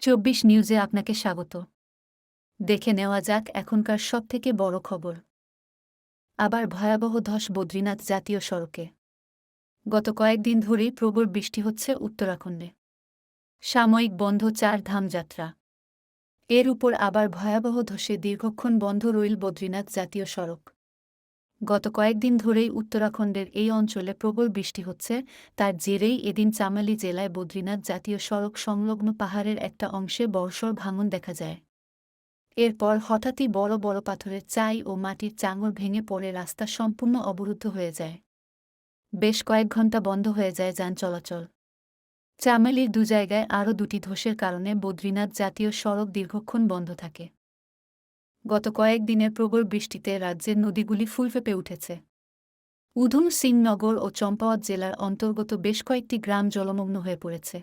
চব্বিশ নিউজে আপনাকে স্বাগত। দেখে নেওয়া যাক এখনকার সবথেকে বড় খবর। আবার ভয়াবহ ধস বদ্রীনাথ জাতীয় সড়কে। গত কয়েকদিন ধরেই প্রবল বৃষ্টি হচ্ছে উত্তরাখণ্ডে। সাময়িক বন্ধ চার ধাম যাত্রা। এর উপর আবার ভয়াবহ ধসে দীর্ঘক্ষণ বন্ধ রইল বদ্রীনাথ জাতীয় সড়ক। গত কয়েকদিন ধরেই উত্তরাখণ্ডের এই অঞ্চলে প্রবল বৃষ্টি হচ্ছে। তার জেরেই এদিন চামালি জেলায় বদ্রীনাথ জাতীয় সড়ক সংলগ্ন পাহাড়ের একটা অংশে বর্ষর ভাঙন দেখা যায়। এরপর হঠাৎই বড় বড় পাথরের চাই ও মাটির চাঙর ভেঙে পড়ে রাস্তা সম্পূর্ণ অবরুদ্ধ হয়ে যায়। বেশ কয়েক ঘণ্টা বন্ধ হয়ে যায় যান চলাচল। চামেলির দু জায়গায় আরও দুটি ধসের কারণে বদ্রীনাথ জাতীয় সড়ক দীর্ঘক্ষণ বন্ধ থাকে। গত কয়েক দিনের প্রবল বৃষ্টিতে রাজ্যের নদীগুলি ফুলফেপে উঠেছে। উধম সিংনগর ও চম্পাওয়াত জেলার অন্তর্গত বেশ কয়েকটি গ্রাম জলমগ্ন হয়ে পড়েছে।